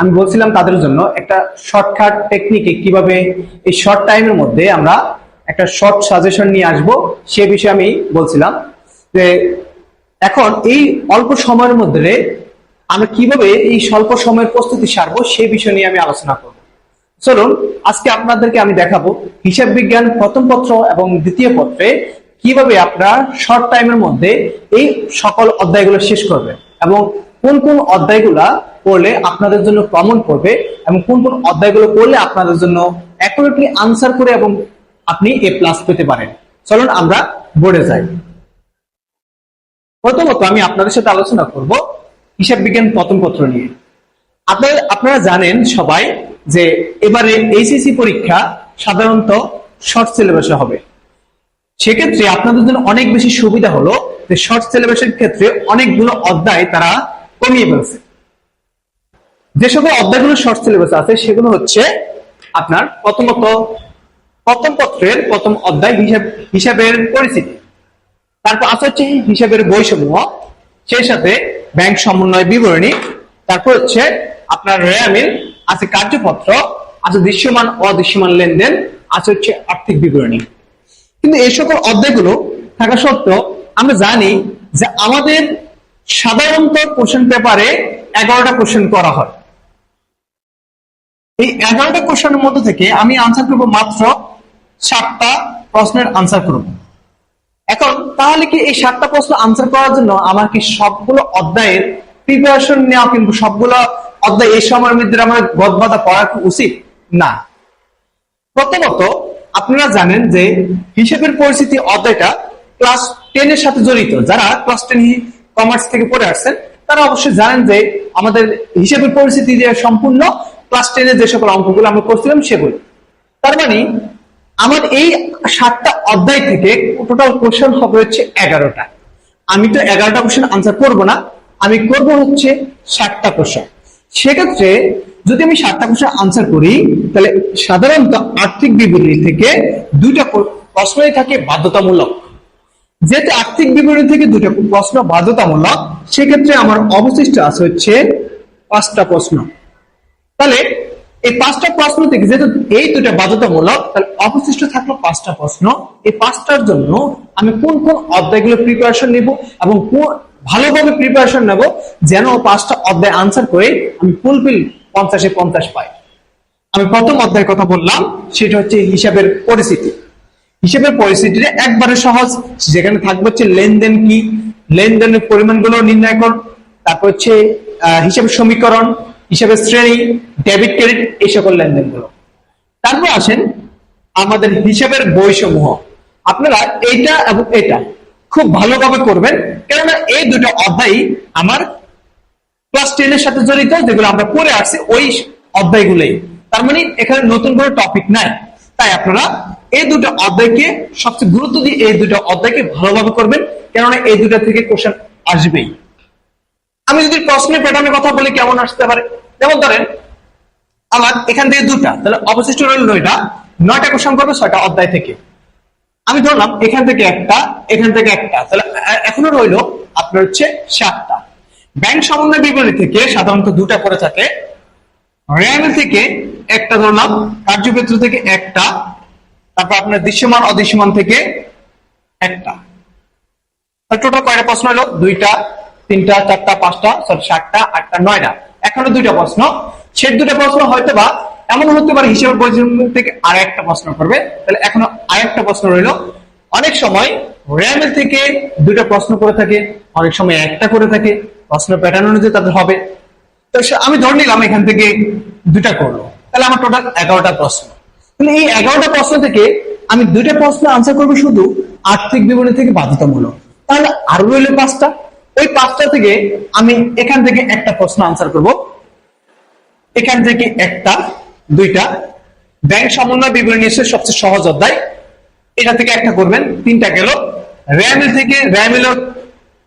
আমি বলছিলাম তাদের জন্য একটা শর্টকাট টেকনিকে কীভাবে এই শর্ট টাইমের মধ্যে আমরা একটা শর্ট সাজেশন নিয়ে আসব, সে বিষয়ে আমি বলছিলাম যে এখন এই অল্প সময়ের মধ্যে আমরা কীভাবে এই স্বল্প সময়ের প্রস্তুতি সারবো, সে বিষয় নিয়ে আমি আলোচনা করব। চলুন, আজকে আপনাদেরকে আমি দেখাবো হিসাব বিজ্ঞান প্রথম পত্র এবং দ্বিতীয় পত্রে কীভাবে আপনারা শর্ট টাইমের মধ্যে এই সকল অধ্যায়গুলো শেষ করবে এবং কোন কোন অধ্যায়গুলা পড়লে আপনাদের জন্য কমন পড়বে এবং কোন কোন অধ্যায়গুলো পড়লে আপনাদের জন্য অ্যাকুরেটলি আনসার করে এবং আপনি এ প্লাস পেতে পারেন। চলুন আমরা বোর্ডে যাই। প্রথমত আমি আপনাদের সাথে আলোচনা করব হিসাব বিজ্ঞান প্রথম পত্র নিয়ে। আপনারা আপনারা জানেন সবাই যে এবারে এইচএসসি পরীক্ষা সাধারণত শর্ট সিলেবাসে হবে। সেক্ষেত্রে আপনাদের জন্য অনেক বেশি সুবিধা হলো যে শর্ট সিলেবাসের ক্ষেত্রে অনেকগুলো অধ্যায় তারা কমিয়ে ফেলছে। যে সকল অধ্যায়গুলো শর্ট সিলেবাস আছে, সেগুলো হচ্ছে আপনার প্রথমত প্রথম পত্রের প্রথম অধ্যায় হিসাব, হিসাবের পরিস্থিতি। তারপর আছে হচ্ছে হিসাবের বৈষম্য সেই সাথে ব্যাংক সমন্বয় বিবরণী, তারপর হচ্ছে আপনার রেয়ামিল আছে কার্যপত্র, আছে দৃশ্যমান, অদৃশ্যমান লেনদেন, আছে হচ্ছে আর্থিক বিবরণী। কিন্তু এই সকল অধ্যায়গুলো থাকা সত্ত্বেও আমরা জানি যে আমাদের সাধারণত কোশ্চেন পেপারে এগারোটা কোশ্চেন করা হয়। এই এগারোটা কোশ্চেনের মধ্যে থেকে আমি আনসার করব মাত্র সাতটা প্রশ্নের আনসার করব। এখন তাহলে কি এই সাতটা প্রশ্ন আনসার করার জন্য আমার কি সবগুলো অধ্যায়ের প্রিপারেশন নেওয়া কিন্তু সবগুলো অধ্যায় এই সময়ের মধ্যে আমার গদবাদা পড়া কি উচিত? না। প্রথমত আপনারা জানেন যে হিসেবের পরিস্থিতি অধ্যায়টা ক্লাস টেন এর সাথে জড়িত। যারা ক্লাস টেন কমার্স থেকে পড়ে আসছেন, তারা অবশ্যই জানেন যে আমাদের হিসেবের পরিস্থিতি যে সম্পূর্ণ ক্লাস টেনে যে সকল অঙ্কগুলো আমরা করছিলাম সেগুলো। তার মানে আমার এই সাতটা অধ্যায় থেকে টোটাল কোশ্চেন হবে হচ্ছে এগারোটা। আমি তো এগারোটা কোশ্চেন আনসার করব না, আমি করব হচ্ছে ষাটটা কোশ্চেন সেক্ষেত্রে যদি আমি সাতটা কোশ্চেন আনসার করি, তাহলে সাধারণত আর্থিক বিবরণী থেকে দুইটা প্রশ্নই থাকে বাধ্যতামূলক। যেহেতু আর্থিক বিবরণী থেকে দুটো প্রশ্ন বাধ্যতামূলক, সেক্ষেত্রে আমার অবশিষ্ট আছে হচ্ছে পাঁচটা প্রশ্ন। তাহলে এই পাঁচটা প্রশ্ন থেকে যেহেতু এই দুটো বাধ্যতামূলক, তাহলে অবশিষ্ট থাকল পাঁচটা প্রশ্ন। এই পাঁচটার জন্য আমি কোন কোন অধ্যায়গুলো প্রিপারেশন নিব এবং কোন ভালোভাবে প্রিপারেশন নেব, যেন পাঁচটা অধ্যায় আনসার করে আমি ফুলফিল পঞ্চাশে পঞ্চাশ পাই। আমি প্রথম অধ্যায়ের কথা বললাম, সেটা হচ্ছে হিসাবের পরিস্থিতি। হিসাবের পরিস্থিতিটা একবারে সহজ, যেখানে থাকবে হচ্ছে লেনদেন কি? লেনদেনের পরিমাণগুলো নির্ণয় কর, তারপর হচ্ছে হিসাবের সমীকরণ, হিসাবের শ্রেণি, ডেবিট, ক্রেডিট, এই সকল লেনদেনগুলো। তারপর আসেন আমাদের হিসাবের বইসমূহ। আপনারা এইটা এবং এটা খুব ভালোভাবে করবেন, কেননা এই দুটো অধ্যায় আমার ক্লাস টেন এর সাথে জড়িত, যেগুলো আমরা পড়ে আসছি, ওই অধ্যায়গুলোই। তার মানে এখানে নতুন কোনো টপিক নাই। তাই আপনারা এই দুটো অধ্যায়কে, সবচেয়ে গুরুত্ব দিয়ে এই দুটো অধ্যায়কে ভালোভাবে করবেন, কেননা এই দুটো থেকে কোশ্চেন আসবেই। আমি যদি প্রশ্নের প্যাটার্নের কথা বলি, কেমন আসতে পারে? যেমন ধরেন, আমার এখান থেকে দুটা, তাহলে অবশিষ্ট রইল নয়টা নয়টা কোশ্চেন করবে ছয়টা অধ্যায় থেকে। আমি ধরলাম, এখান থেকে একটা, এখান থেকে একটা, তাহলে এখনও রইল আপনার হচ্ছে সাতটা। ব্যাংক সমন্বয় বিবরণী থেকে সাধারণত দুটা করে থাকে। রেয়ামেল থেকে একটা ধরলাম কার্যক্ষেত্র থেকে একটা, তারপর আপনার দৃশ্যমান, অদৃশ্যমান থেকে একটা। টোটাল কয়টা প্রশ্ন হলো দুইটা, তিনটা, চারটা, পাঁচটা সরি সাতটা, আটটা, নয়টা। এখনও দুইটা প্রশ্ন। সে দুটা প্রশ্ন হয়তো বা এমন হতে পারে হিসেবে পরিচালনা থেকে আর একটা প্রশ্ন করবে। তাহলে এখনও আর একটা প্রশ্ন রইল। অনেক সময় র্যামের থেকে দুটো প্রশ্ন করে থাকে, অনেক সময় একটা করে থাকে, প্রশ্ন প্যাটার্ন অনুযায়ী তাদের হবে। তো আমি ধরে নিলাম এখান থেকে দুটা করল। তাহলে আমার টোটাল এগারোটা প্রশ্ন। তাহলে এই এগারোটা প্রশ্ন থেকে আমি দুইটা প্রশ্ন আনসার করব শুধু আর্থিক বিবরণী থেকে বাধ্যতামূলক। তাহলে আরও রইল পাঁচটা। ওই পাঁচটা থেকে আমি এখান থেকে একটা প্রশ্ন আনসার করব। এখান থেকে একটা, দুইটা। ব্যাংক সমন্বয় বিবরণী সবচেয়ে সহজ অধ্যায়। এটা থেকে একটা করবেন, তিনটা গেল। র্যামেল থেকে র্যামেলের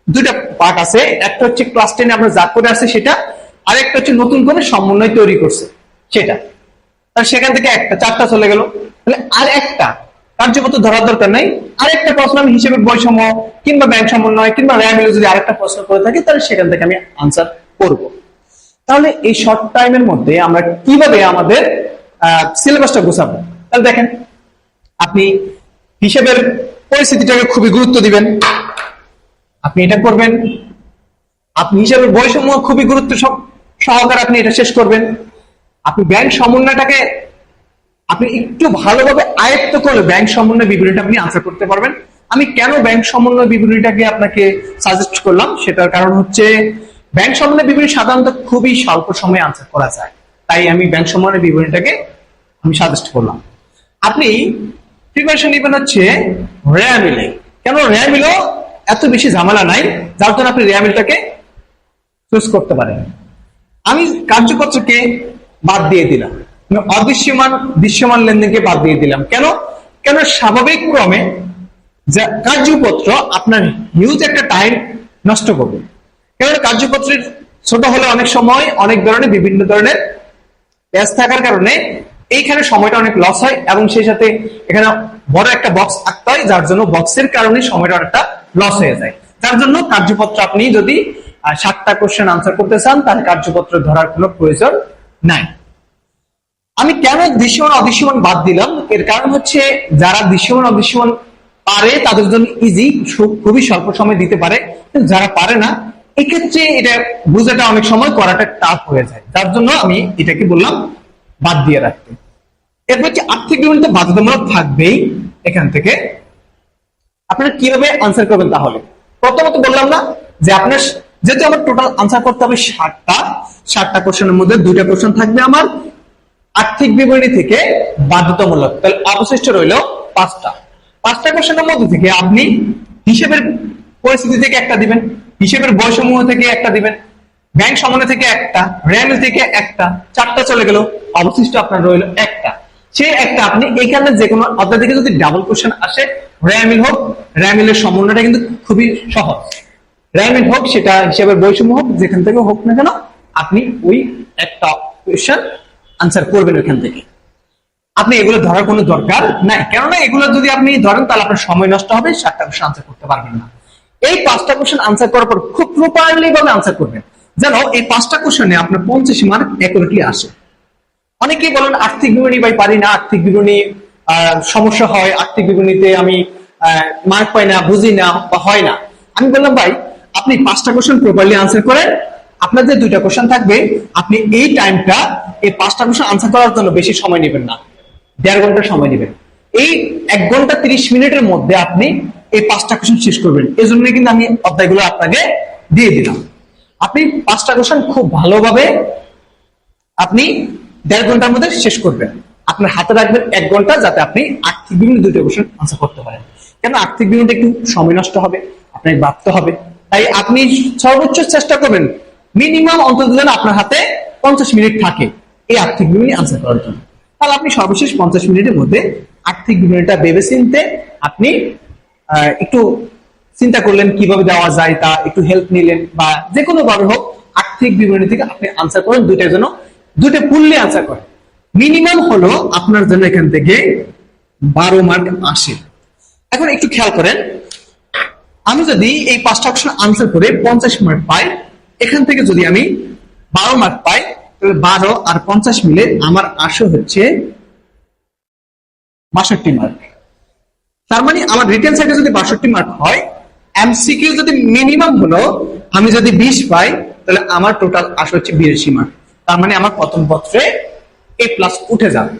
দুইটা পার্ট আছে। একটা হচ্ছে ক্লাস টেনে আমরা যা করে আসছে সেটা আর একটা হচ্ছে নতুন করে সমন্বয় তৈরি করছে সেটা। তাহলে সেখান থেকে একটা, চারটা চলে গেল। তাহলে আর একটা কার্যপত্র ধরার দরকার নাই। আরেকটা প্রশ্ন আমি হিসেবের বৈষম্য কিংবা ব্যাংক সমন্বয় কিংবা র্যামিলে যদি আরেকটা প্রশ্ন করে থাকি, তাহলে সেখান থেকে আমি আনসার করব। তাহলে এই শর্ট টাইমের মধ্যে আমরা কীভাবে আমাদের সিলেবাসটা গুছাবো? তাহলে দেখেন, আপনি হিসেবের পরিস্থিতিটাকে খুবই গুরুত্ব দিবেন। আপনি এটা করবেন। আপনি হিসেবের বৈষম্য খুবই গুরুত্ব সহকারে আপনি এটা শেষ করবেন। আপনি ব্যাংক সমন্বয়টাকে আপনি একটু ভালোভাবে আয়ত্ত করলে ব্যাংক সমন্বয় বিবরণীটা আপনি আনসার করতে পারবেন। আমি কেন ব্যাংক সমন্বয় বিবরণীটাকে আপনাকে সাজেস্ট করলাম? সেটার কারণ হচ্ছে ব্যাংক সমন্বয় বিবরণী সাধারণত খুবই স্বল্প সময়ে আনসার করা যায়। তাই আমি ব্যাংক সমন্বয় বিবরণীটাকে আমি সাজেস্ট করলাম। আপনি প্রিপারেশন নেবেন হচ্ছে র্যামিলে কেন র্যামিলও এত বেশি ঝামেলা নাই, যার জন্য আপনি র্যামিলটাকে চুজ করতে পারেন। আমি কার্যপত্রকে বাদ দিয়ে দিলাম। মানে অদৃশ্যমান, দৃশ্যমান লেনদেনকে বাদ দিয়ে দিলাম। কেন? কেন স্বাভাবিক ক্রমে কার্যপত্র আপনার হিউজ একটা টাইম নষ্ট করবে। কেন কার্যপত্রের ছোট হলে অনেক সময় অনেক ধরনের, বিভিন্ন ধরনের পেজ থাকার কারণে এইখানে সময়টা অনেক লস হয় এবং সেই সাথে এখানে বড় একটা বক্স আঁকতে হয়, যার জন্য বক্সের কারণে সময়টা অনেকটা লস হয়ে যায়। যার জন্য কার্যপত্র আপনি যদি সাতটা কোশ্চেন আনসার করতে চান, তাহলে কার্যপত্র ধরার কোনো প্রয়োজন নাই। আমি কেন দৃশ্যমান, অদৃশ্যমান বাদ দিলাম? এর কারণ হচ্ছে যারা দৃশ্যমান, অদৃশ্যমান পারে, তাদের জন্য ইজি খুবই স্বল্প সময় দিতে পারে। যারা পারে না, এক্ষেত্রে এটা বুঝাটা অনেক সময় করাটা টাফ হয়ে যায়। যার জন্য আমি এটাকে বললাম বাদ দিয়ে রাখতে। এরপর হচ্ছে আর্থিক বিবরণী তো বাধ্যতামূলক থাকবেই এখান থেকে। আপনারা কীভাবে আনসার করবেন তাহলে? প্রথমত বললাম না যে আপনার যেহেতু আমার টোটাল আনসার করতে হবে ষাটটা ষাটটা কোশ্চেনের মধ্যে দুইটা কোশ্চেন থাকবে আমার। আর্থিক বিবরণী থেকে বাধ্যতামূলক, তাহলে অবশিষ্ট রইল পাঁচটা। পাঁচটা কোশ্চেনের মধ্যে থেকে আপনি হিসেবের পরিস্থিতি থেকে একটা দিবেন, হিসেবের বয়সমূহ থেকে একটা দিবেন। ব্যাংক সমন্বয় থেকে একটা র্যামিল থেকে একটা, চারটা চলে গেল, অবশিষ্ট আপনার রইল একটা। সেই একটা আপনি এখানে যে কোনো অধ্যায় থেকে যদি ডাবল কোশ্চেন আসে র্যামিল হোক র্যামিলের সমন্বয়টা কিন্তু খুবই সহজ। র্যামিল হোক, সেটা হিসেবের বৈষম্য হোক, যেখান থেকে হোক না কেন, আপনি ওই একটা কোয়েশ্চেন আনসার করবেন ওইখান থেকে। আপনি এগুলো ধরার কোনো দরকার নাই। কেননা এগুলো যদি আপনি ধরেন, তাহলে আপনার সময় নষ্ট হবে, সাতটা কোশ্চেন আনসার করতে পারবেন না। এই পাঁচটা কোশ্চেন আনসার করার পর খুব প্রপারলি ভাবে আনসার করবেন। যেন এই পাঁচটা কোশ্চেনে আপনার পঞ্চাশ মার্ক অ্যাকুরেটলি আসে। অনেকেই বলেন, আর্থিক বিবরণী ভাই, পারি না, আর্থিক বিবরণী সমস্যা হয়, আর্থিক বিবরণীতে আমি মার্ক পাই না, বুঝি না বা হয় না। আমি বললাম, ভাই, আপনি পাঁচটা কোশ্চেন প্রপারলি আনসার করেন। আপনার যে দুইটা কোশ্চেন থাকবে, আপনি এই টাইমটা এই পাঁচটা কোশ্চেন আনসার করার জন্য বেশি সময় নেবেন না। দেড় ঘণ্টা সময় নেবেন। এই এক ঘণ্টা তিরিশ মিনিটের মধ্যে আপনি এই পাঁচটা কোশ্চেন শেষ করবেন। এই জন্য কিন্তু আমি অধ্যায়গুলো আপনাকে দিয়ে দিলাম। আপনি পাঁচটা কোশ্চেন খুব ভালোভাবে আপনি দেড় ঘণ্টার মধ্যে শেষ করবেন। আপনার হাতে রাখবেন এক ঘণ্টা যাতে আপনি আর্থিক বিভিন্ন দুটো কোশ্চেন আনসার করতে পারেন। কেন আর্থিক বিবরণীতে একটু সময় নষ্ট হবে, আপনাকে ভাবতে হবে। তাই আপনি সর্বোচ্চ চেষ্টা করবেন মিনিমাম অন্তত যেন আপনার হাতে পঞ্চাশ মিনিট থাকে এই আর্থিক বিবরণী আনসার করার জন্য। তাহলে আপনি সর্বশেষ পঞ্চাশ মিনিটের মধ্যে আর্থিক বিবরণীটা ভেবে চিনতে আপনি একটু চিন্তা করলেন কীভাবে দেওয়া যায় তা, একটু হেল্প নিলেন বা যে কোনো ভাবে হোক, আর্থিক বিবরণী থেকে আপনি আনসার করেন, দুইটার জন্য। দুইটা ফুললি আনসার করেন। মিনিমাম হলো আপনার জন্য এখান থেকে বারো মার্ক আসে। এখন একটু খেয়াল করেন, আমি যদি এই পাঁচটা অপশন আনসার করে পঞ্চাশ মার্ক পাই, এখান থেকে যদি আমি বারো মার্ক পাই, তাহলে বারো আর পঞ্চাশ মিলে আমার আসে হচ্ছে বাষট্টি মার্ক তার মানে আমার রিটেন সাইডে যদি বাষট্টি মার্ক হয় এমসিকিউ যদি মিনিমাম হলো, আমি যদি বিশ পাই, তাহলে আমার টোটাল আসে হচ্ছে বিরাশি মার্ক তার মানে আমার প্রথম পত্রে এ প্লাস উঠে যাবে।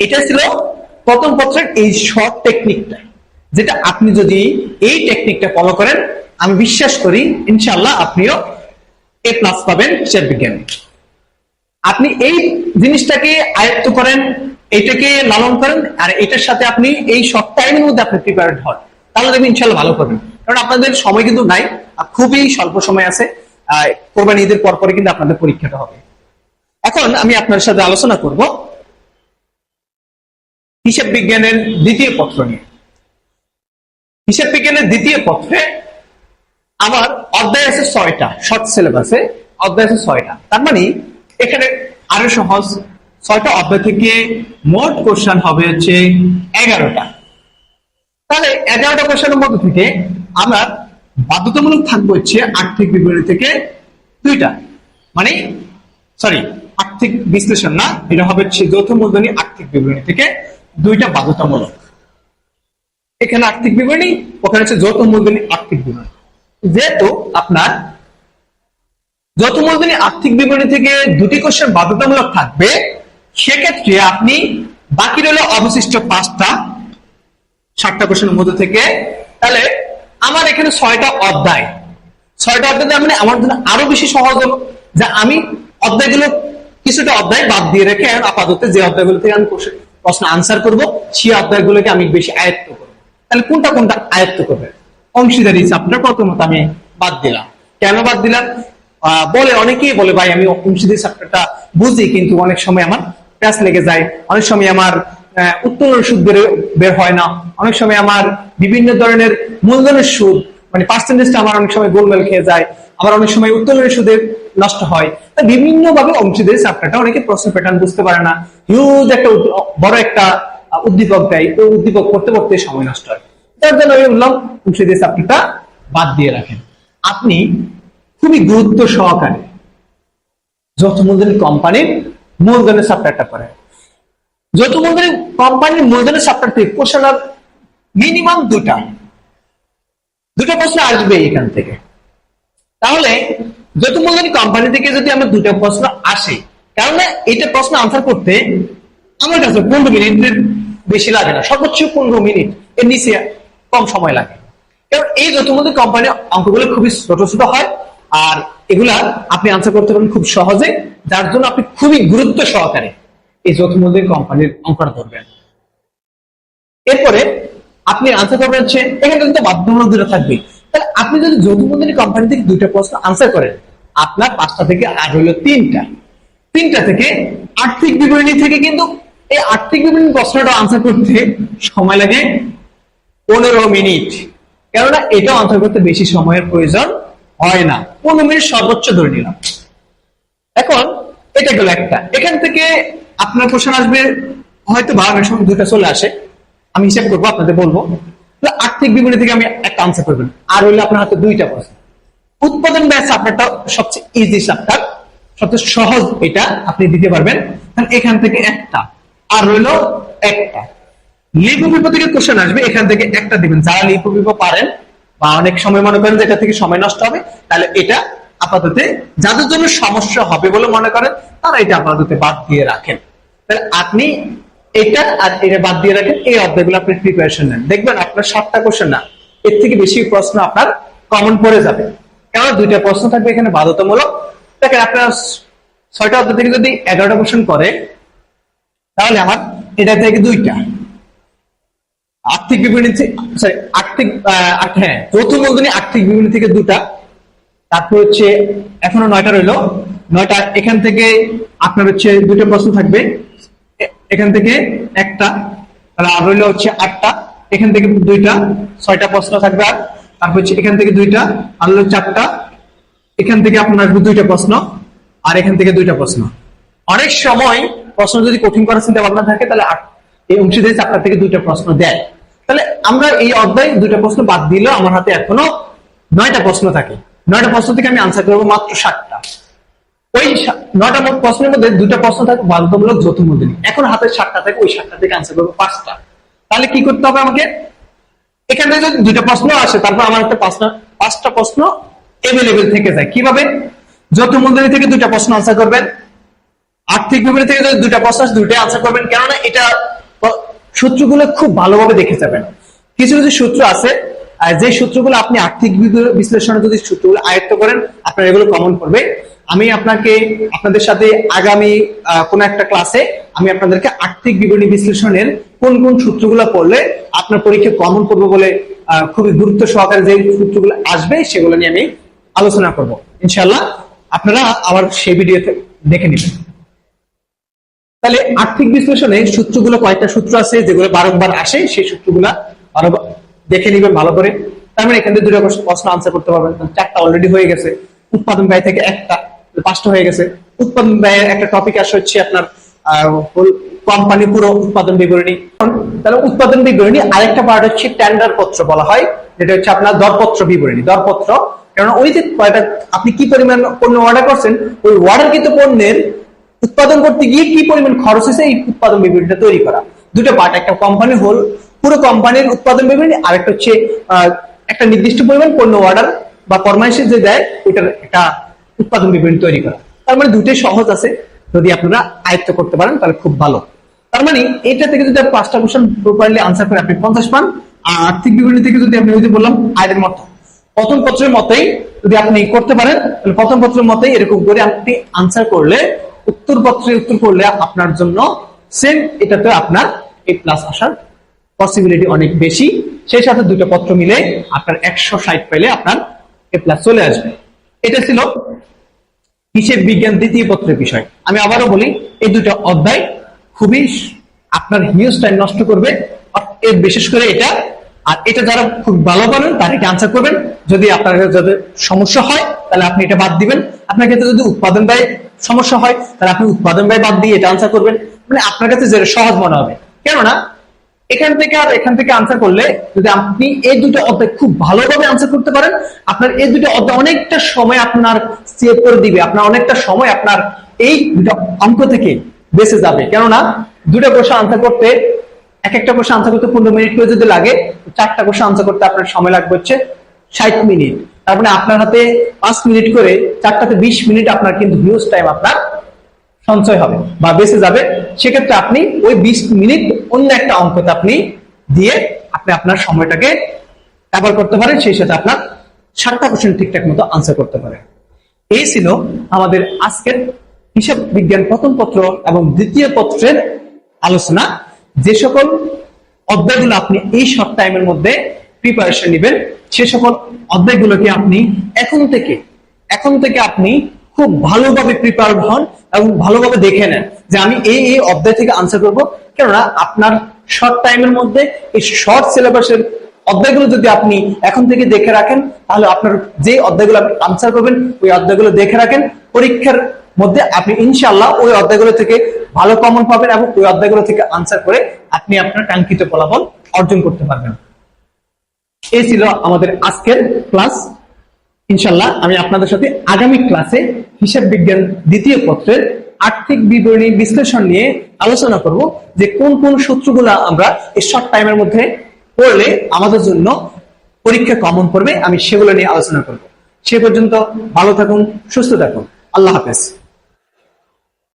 এটা ছিল প্রথম পত্রের এই শর্ট টেকনিকটা যেটা আপনি যদি এই টেকনিকটা ফলো করেন, আমি বিশ্বাস করি ইনশাল্লাহ আপনিও এ প্লাস পাবেন হিসাব বিজ্ঞানে। আপনি এই জিনিসটাকে আয়ত্ত করেন, এটাকে লালন করেন, আর এটার সাথে আপনি এই শর্ট টাইমের মধ্যে আপনি প্রিপেয়ার্ড হন। তাহলে দেখবেন ইনশাল্লাহ ভালো করবেন। কারণ আপনাদের সময় কিন্তু নাই খুবই স্বল্প সময় আছে কোরবানি ঈদের পর পরে কিন্তু আপনাদের পরীক্ষাটা হবে। এখন আমি আপনার সাথে আলোচনা করব হিসাব বিজ্ঞানের দ্বিতীয় পত্র নিয়ে। হিসাব বিজ্ঞানের দ্বিতীয় পত্রে আমার অধ্যায় আছে ছয়টা শর্ট সিলেবাসে অধ্যায় আছে ছয়টা। তার মানে এখানে আরও সহজ, ছয়টা অধ্যায় থেকে মোট কোশ্চেন হবে হচ্ছে এগারোটা। তাহলে এগারোটা কোশ্চেনের মধ্যে থেকে আমার বাধ্যতামূলক থাকবে হচ্ছে আর্থিক বিবরণী থেকে দুইটা। মানে সরি আর্থিক বিশ্লেষণ না, এটা হবে হচ্ছে যৌথ মূলধনী আর্থিক বিবরণী থেকে দুইটা বাধ্যতামূলক। এখানে আর্থিক বিবরণী ওখানে হচ্ছে যৌথ মূলধনী আর্থিক বিবরণী যেহেতু আপনার যৌথ মূলধনী আর্থিক বিবরণী থেকে দুটি কোশ্চেন বাধ্যতামূলক থাকবে, সেক্ষেত্রে আপনি বাকি রইল অবশিষ্ট পাঁচটা ষাটটা কোশ্চেনের মধ্যে থেকে। তাহলে আমার এখানে ছয়টা অধ্যায়। ছয়টা অধ্যায় মানে আমার জন্য আরও বেশি সহজ হলো যে আমি অধ্যায়গুলো কিছুটা অধ্যায় বাদ দিয়ে রেখে আপাতত যে অধ্যায়গুলো থেকে আমি প্রশ্ন আনসার করব, সেই অধ্যায়গুলোকে আমি বেশি আয়ত্ত করব। তাহলে কোনটা কোনটা আয়ত্ত করবে? অংশীদারি চাপটা প্রথমত আমি বাদ দিলাম। কেন বাদ দিলাম? বলে অনেকেই বলে, ভাই, আমি অংশীদারি চাপটা বুঝি, কিন্তু অনেক সময় আমার প্যাস লেগে যায়। অনেক সময় আমার আহ, উত্তোলনের সুদ বের বের হয় না। অনেক সময় আমার বিভিন্ন ধরনের মূলধনের সুদ মানে পার্সেন্টেজটা আমার অনেক সময় গোলমেল খেয়ে যায়। আবার অনেক সময় উত্তোলনের সুদে নষ্ট হয়। তা বিভিন্ন ভাবে অংশীদারি চাপটা অনেকে প্রশ্ন প্যাটার্ন বুঝতে পারে না। হিউজ একটা বড় একটা উদ্দীপক দেয় ওই উদ্দীপক করতে করতে সময় নষ্ট হয়। তার জন্য আমি বললাম অংশীদারি চাপটা বাদ দিয়ে রাখেন। আপনি খুবই গুরুত্ব সহকারে যত মূলধনী কোম্পানির মূলধনের সাপ্টারটা করে যত মূলধনী কোম্পানির মূলধনের সাপ্টার থেকে কোশ্চেন মিনিমাম দুটা। দুটো প্রশ্ন আসবে এখান থেকে। তাহলে যত মূলধনী কোম্পানি থেকে যদি আমার দুটো প্রশ্ন আসে কারণ এটা প্রশ্ন আনসার করতে আমার কাছে পনেরো মিনিটের বেশি লাগে না, সর্বোচ্চ পনেরো মিনিট এর নিচে কম সময় লাগে। কারণ এই যত মূলধনী কোম্পানির অঙ্কগুলো খুবই ছোট ছোট হয় আর এগুলা আপনি আনসার করতে পারেন খুব সহজে, যার জন্য আপনি খুবই গুরুত্ব সহকারে। এই যৌথ মূলধনী কোম্পানির অঙ্কটা ধরবেন এরপরে আপনি আনসার করবেন হচ্ছে, এখানে কিন্তু বাধ্যতামূলক দুটো থাকবে। তাহলে আপনি যদি যৌথ মূলধনী কোম্পানি থেকে দুইটা প্রশ্ন আনসার করেন, আপনার পাঁচটা থেকে আর হলো তিনটা। তিনটা থেকে আর্থিক বিবরণী থেকে কিন্তু এই আর্থিক বিবরণী প্রশ্নটা আনসার করতে সময় লাগে পনেরো মিনিট। কেননা এটা আনসার করতে বেশি সময়ের প্রয়োজন হয় না। পনেরো মিনিট সর্বোচ্চ ধরে নিলাম। এখন এটা গেল একটা। এখান থেকে আপনার কোশ্চেন আসবে, হয়তো বারো সময় দুটা চলে আসে। আমি হিসাব করব, আপনাদের বলব। আর্থিক বিবরণী থেকে আমি একটা আনসার করবেন। আর হইলে আপনার হাতে দুইটা প্রশ্ন। উৎপাদন ব্যয় চাপটারটা সবচেয়ে ইজি চাপটার সবচেয়ে সহজ এটা আপনি দিতে পারবেন। এখান থেকে একটা, আর রইল একটা। লিপু বিপ থেকে কোশ্চেন আসবে, এখান থেকে একটা দিবেন। যারা লিপু বিপ পারেন, বা অনেক সময় মনে করেন যে এটা থেকে সময় নষ্ট হবে, তাহলে এটা আপাতত যাদের জন্য সমস্যা হবে বলে মনে করেন, তারা এটা আপাতত বাদ দিয়ে রাখেন। তাহলে আপনি এটা আর এটা বাদ দিয়ে রাখেন, এই অধ্যায়গুলো আপনি প্রিপারেশন নেন। দেখবেন আপনার সাতটা কোশ্চেন না, এর থেকে বেশি প্রশ্ন আপনার কমন পড়ে যাবে। কেন? দুইটা প্রশ্ন থাকবে এখানে বাধ্যতামূলক। দেখেন আপনার ছয়টা অধ্যায় থেকে যদি এগারোটা কোশ্চেন করে, তাহলে আমার এটা থেকে দুইটা। আর্থিক বিবরণী সরি আর্থিক হ্যাঁ যৌথ মূলধনী আর্থিক বিবরণী থেকে দুটা। তারপর হচ্ছে, এখনও নয়টা রইল। নয়টা, এখান থেকে আপনার হচ্ছে দুটো প্রশ্ন থাকবে। এখান থেকে একটা, তাহলে আর রইল হচ্ছে আটটা, এখান থেকে দুইটা, ছয়টা প্রশ্ন থাকবে আর। তারপর হচ্ছে এখান থেকে দুইটা, আর হলো চারটা, এখান থেকে আপনার আসবে দুইটা প্রশ্ন, আর এখান থেকে দুইটা প্রশ্ন। অনেক সময় প্রশ্ন যদি কঠিন করার চিন্তা ভাবনা থাকে, তাহলে এই অংশীদারি চারটা থেকে দুইটা প্রশ্ন দেয়। তাহলে আমরা এই অধ্যায় দুইটা প্রশ্ন বাদ দিলেও আমার হাতে এখনও নয়টা প্রশ্ন থাকে। নয়টা প্রশ্ন থেকে আমি আনসার করব মাত্র ষাটটা ওই নয়টা মোট প্রশ্নের মধ্যে দুটা প্রশ্ন থাকে বাধ্যতামূলক যৌথ মূলধনী এখন হাতে সাতটা থাকে ওই সাতটা থেকে আনসার করব পাঁচটা। তাহলে কি করতে হবে আমাকে? এখানে যদি দুইটা প্রশ্ন আসে তারপর আমার একটা পাঁচটা পাঁচটা প্রশ্ন এভেলেবেল থেকে যায়। কীভাবে? যৌথ মূলধনী থেকে দুইটা প্রশ্ন আনসার করবেন। আর্থিক বিবরণী থেকে যদি দুইটা প্রশ্ন আসে, দুইটাই আনসার করবেন। কেননা এটা সূত্রগুলো খুব ভালোভাবে দেখে যাবেন। কিছু কিছু সূত্র আছে যে সূত্রগুলো আপনি আর্থিক বিশ্লেষণে যদি সূত্রগুলো আয়ত্ত করেন আপনার এগুলো কমন পড়বে আমি আপনাকে, আপনাদের সাথে আগামী কোন একটা ক্লাসে আমি আপনাদেরকে আর্থিক বিবরণী বিশ্লেষণের কোন কোন সূত্রগুলো পড়লে আপনার পরীক্ষা কমন পড়বে বলে খুবই গুরুত্ব সহকারে যে সূত্রগুলো আসবে সেগুলো নিয়ে আমি আলোচনা করব। ইনশাল্লাহ আপনারা আবার সেই ভিডিওতে দেখে নেবেন। তাহলে আর্থিক বিশ্লেষণে সূত্রগুলো কয়েকটা সূত্র আছে যেগুলো বারংবার আসে, সেই সূত্রগুলা দেখে নিবেন ভালো করে। তার মানে এখান থেকে দুটো প্রশ্ন আনসার করতে পারবেন। চারটা অলরেডি হয়ে গেছে। উৎপাদন ব্যয় থেকে একটা। পাঁচটা হয়ে গেছে। উৎপাদন ব্যয়ের একটা টপিক আসে হচ্ছে আপনার কোম্পানি পুরো উৎপাদন বিবরণী। তাহলে উৎপাদন বিবরণী আরেকটা পার্ট হচ্ছে টেন্ডার পত্র বলা হয়, যেটা হচ্ছে আপনার দরপত্র বিবরণী, দরপত্র। কারণ ওই যে কয়টা, আপনি কি পরিমাণ পণ্য অর্ডার করছেন, ওই অর্ডার কিন্তু পণ্যের উৎপাদন করতে গিয়ে কি পরিমাণ খরচ হয়েছে এই উৎপাদন বিবরণীটা তৈরি করা। দুটো পার্ট একটা কোম্পানি হল পুরো কোম্পানির উৎপাদন বিবরণী আর একটা হচ্ছে একটা নির্দিষ্ট পরিমাণ পণ্য অর্ডার বা ফরমাইশে যে দেয়, ওইটার একটা উৎপাদন বিবরণী তৈরি করা। তার মানে দুটোই সহজ আছে। যদি আপনারা আয়ত্ত করতে পারেন, তাহলে খুব ভালো। তার মানে এটা থেকে যদি পাঁচটা কোশ্চেন প্রপারলি আনসার করে আপনি পঞ্চাশ পান, আর আর্থিক বিবরণী থেকে যদি আপনি ওই বললাম, আয়ের মতো। প্রথম পত্রের মতোই যদি আপনি করতে পারেন, তাহলে প্রথম পত্রের মতোই এরকম করে আপনি আনসার করলে, উত্তর পত্রে উত্তর করলে আপনার জন্য সেম এটাতে আপনার এই প্লাস আসার পসিবিলিটি অনেক বেশি। সেই সাথে দুটো পত্র মিলে আপনার একশো ষাট পেলে আপনার এ প্লাস চলে আসবে। এটা ছিল হিসেব বিজ্ঞান দ্বিতীয় পত্রের বিষয়। আমি আবারও বলি, এই দুটো অধ্যায় খুবই আপনার হিউজ টাইম নষ্ট করবে এর বিশেষ করে এটা, আর এটা যারা খুব ভালো পারেন তারা এটা আনসার করবেন। যদি আপনার যাদের সমস্যা হয়, তাহলে আপনি এটা বাদ দিবেন। আপনার ক্ষেত্রে যদি উৎপাদন ব্যয় সমস্যা হয়, তাহলে আপনি উৎপাদন ব্যয় বাদ দিয়ে এটা আনসার করবেন। মানে আপনার কাছে যেটা সহজ মনে হবে। কেননা এখান থেকে আর এখান থেকে আনসার করলে যদি আপনি এই দুটো অধ্যায় খুব ভালোভাবে আনসার করতে পারেন, আপনার এই দুটো অধ্যায় অনেকটা সময় আপনার সেভ করে দিবে, আপনার অনেকটা সময় আপনার এই দুটো অঙ্ক থেকে বেঁচে যাবে। কেননা দুটো কোশ্চেন আনসার করতে, এক একটা কোশ্চেন আনসার করতে পনেরো মিনিট করে যদি লাগে, চারটা কোশ্চেন আনসার করতে আপনার সময় লাগবে হচ্ছে ষাট মিনিট। তার মানে আপনার হাতে পাঁচ মিনিট করে, চারটাতে বিশ মিনিট আপনার কিন্তু হিউজ টাইম আপনার সঞ্চয় হবে বা বেঁচে যাবে, সেক্ষেত্রে আপনি ওই বিশ মিনিট অন্য একটা অঙ্কতে আপনি দিয়ে আপনি আপনার সময়টাকে ব্যবহার করতে পারেন, সেই সাথে আপনার সাতটা কোশ্চেন ঠিকঠাক মতো আনসার করতে পারেন এই ছিল আমাদের আজকের হিসাব বিজ্ঞান প্রথম পত্র এবং দ্বিতীয় পত্রের আলোচনা। যে সকল অধ্যায়গুলো আপনি এই শর্ট টাইমের মধ্যে প্রিপারেশন নেবেন, সে সকল অধ্যায়গুলোকে আপনি এখন থেকে এখন থেকে আপনি খুব ভালোভাবে প্রিপেয়ার হন এবং ভালোভাবে দেখে নেন যে আমি এই এই অধ্যায় থেকে আনসার করব। কেননা আপনার শর্ট টাইমের মধ্যে এই শর্ট সিলেবাসের অধ্যায়গুলো যদি আপনি এখন থেকে দেখে রাখেন, তাহলে আপনার যে অধ্যায়গুলো আপনি আনসার করবেন, ওই অধ্যায়গুলো দেখে রাখেন। পরীক্ষার মধ্যে আপনি ইনশাআল্লাহ ওই অধ্যায়গুলো থেকে ভালো কমন পাবেন এবং ওই অধ্যায়গুলো থেকে আনসার করে আপনি আপনার কাঙ্ক্ষিত ফলাফল অর্জন করতে পারবেন। এই ছিল আমাদের আজকের ক্লাস ইনশাল্লাহ আমি আপনাদের সাথে আগামী ক্লাসে হিসাব বিজ্ঞান দ্বিতীয় পত্রের আর্থিক বিবরণী বিশ্লেষণ নিয়ে আলোচনা করব যে কোন কোন সূত্রগুলো আমরা এই শর্ট টাইমের মধ্যে পড়লে আমাদের জন্য পরীক্ষা কমন পড়বে, আমি সেগুলো নিয়ে আলোচনা করব। সে পর্যন্ত ভালো থাকুন, সুস্থ থাকুন। আল্লাহ হাফেজ।